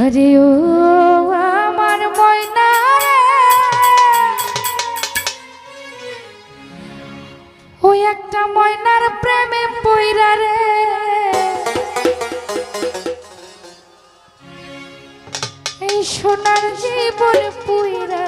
আরে ও আমার ময়না ওই একটা ময়নার প্রেমে পইরা রে। এই সোনার জীবন পুইরা